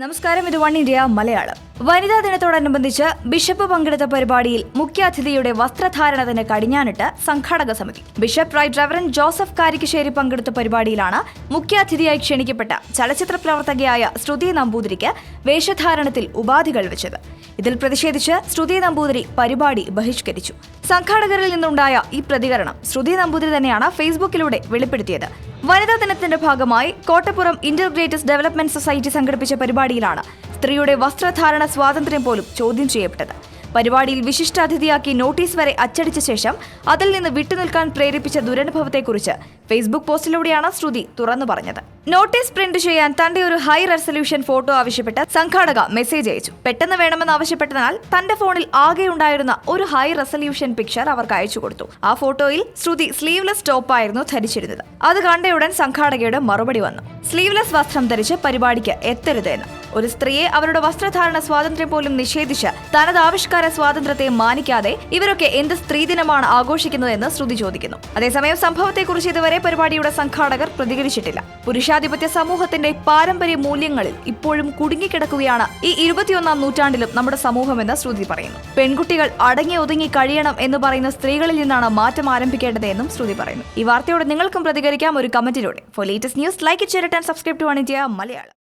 നമസ്കാരം ഇത് one India Malayalam. വനിതാ ദിനത്തോടനുബന്ധിച്ച് ബിഷപ്പ് പങ്കെടുത്ത പരിപാടിയിൽ മുഖ്യാതിഥിയുടെ വസ്ത്രധാരണത്തിന് കടിഞ്ഞാനിട്ട് സംഘാടക സമിതി. Bishop right reverend Joseph Karikkassery പങ്കെടുത്ത പരിപാടിയിലാണ് മുഖ്യാതിഥിയായി ക്ഷണിക്കപ്പെട്ട ചലച്ചിത്ര പ്രവർത്തകയായ ശ്രുതി നമ്പൂതിരിക്ക് വേഷധാരണത്തിൽ ഉപാധികൾ വെച്ചത്. ഇതിൽ പ്രതിഷേധിച്ച് ശ്രുതി നമ്പൂതിരി പരിപാടി ബഹിഷ്കരിച്ചു. സംഘാടകരിൽ നിന്നുണ്ടായ ഈ പ്രതികരണം ശ്രുതി നമ്പൂതിരി തന്നെയാണ് ഫേസ്ബുക്കിലൂടെ വെളിപ്പെടുത്തിയത്. വനിതാ ദിനത്തിന്റെ ഭാഗമായി കോട്ടപ്പുറം ഇന്റർഗ്രേറ്റസ് ഡെവലപ്മെന്റ് സൊസൈറ്റി സംഘടിപ്പിച്ച പരിപാടിയിലാണ് സ്ത്രീയുടെ വസ്ത്രധാരണ സ്വാതന്ത്ര്യം പോലും ചോദ്യം ചെയ്യപ്പെട്ടത്. പരിപാടിയിൽ വിശിഷ്ടാതിഥിയാക്കി നോട്ടീസ് വരെ അച്ചടിച്ച ശേഷം അതിൽ നിന്ന് വിട്ടുനിൽക്കാൻ പ്രേരിപ്പിച്ച ദുരനുഭവത്തെക്കുറിച്ച് ഫേസ്ബുക്ക് പോസ്റ്റിലൂടെയാണ് ശ്രുതി തുറന്നു പറഞ്ഞത്. നോട്ടീസ് പ്രിന്റ് ചെയ്യാൻ തന്റെ ഒരു ഹൈ റെസൊല്യൂഷൻ ഫോട്ടോ ആവശ്യപ്പെട്ട് സംഘാടക മെസ്സേജ് അയച്ചു. പെട്ടെന്ന് വേണമെന്ന് ആവശ്യപ്പെട്ടതിനാൽ തന്റെ ഫോണിൽ ആകെ ഉണ്ടായിരുന്ന ഒരു ഹൈ റെസൊല്യൂഷൻ പിക്ചർ അവർക്ക് അയച്ചു കൊടുത്തു. ആ ഫോട്ടോയിൽ ശ്രുതി സ്ലീവ്ലെസ് ടോപ്പായിരുന്നു ധരിച്ചിരുന്നത്. അത് കണ്ടയുടൻ സംഘാടകയുടെ മറുപടി വന്നു. സ്ലീവ്ലെസ് വസ്ത്രം ധരിച്ച് പരിപാടിക്ക് എത്തരുത് എന്ന്. ഒരു സ്ത്രീയെ അവരുടെ വസ്ത്രധാരണ സ്വാതന്ത്ര്യം പോലും നിഷേധിച്ച് തനത് ആവിഷ്കാര സ്വാതന്ത്ര്യത്തെ മാനിക്കാതെ ഇവരൊക്കെ എന്ത് സ്ത്രീദിനമാണ് ആഘോഷിക്കുന്നതെന്ന് ശ്രുതി ചോദിക്കുന്നു. അതേസമയം സംഭവത്തെക്കുറിച്ച് ഇതുവരെ പരിപാടിയുടെ സംഘാടകർ പ്രതികരിച്ചിട്ടില്ല. പുരുഷാധിപത്യ സമൂഹത്തിന്റെ പാരമ്പര്യ മൂല്യങ്ങളിൽ ഇപ്പോഴും കുടുങ്ങിക്കിടക്കുകയാണ് ഈ ഇരുപത്തിയൊന്നാം നൂറ്റാണ്ടിലും നമ്മുടെ സമൂഹമെന്ന് ശ്രുതി പറയുന്നു. പെൺകുട്ടികൾ അടങ്ങി ഒതുങ്ങി കഴിയണം എന്ന് പറയുന്ന സ്ത്രീകളിൽ നിന്നാണ് മാറ്റം ആരംഭിക്കേണ്ടത് എന്നും ശ്രുതി പറയുന്നു. ഈ വാർത്തയോട് നിങ്ങൾക്കും പ്രതികരിക്കാം ഒരു കമന്റിലൂടെ. ഫോർ ലേറ്റസ്റ്റ് ന്യൂസ് ലൈക്ക് ചെയ്യട്ടെ subscribe to one India Malayalam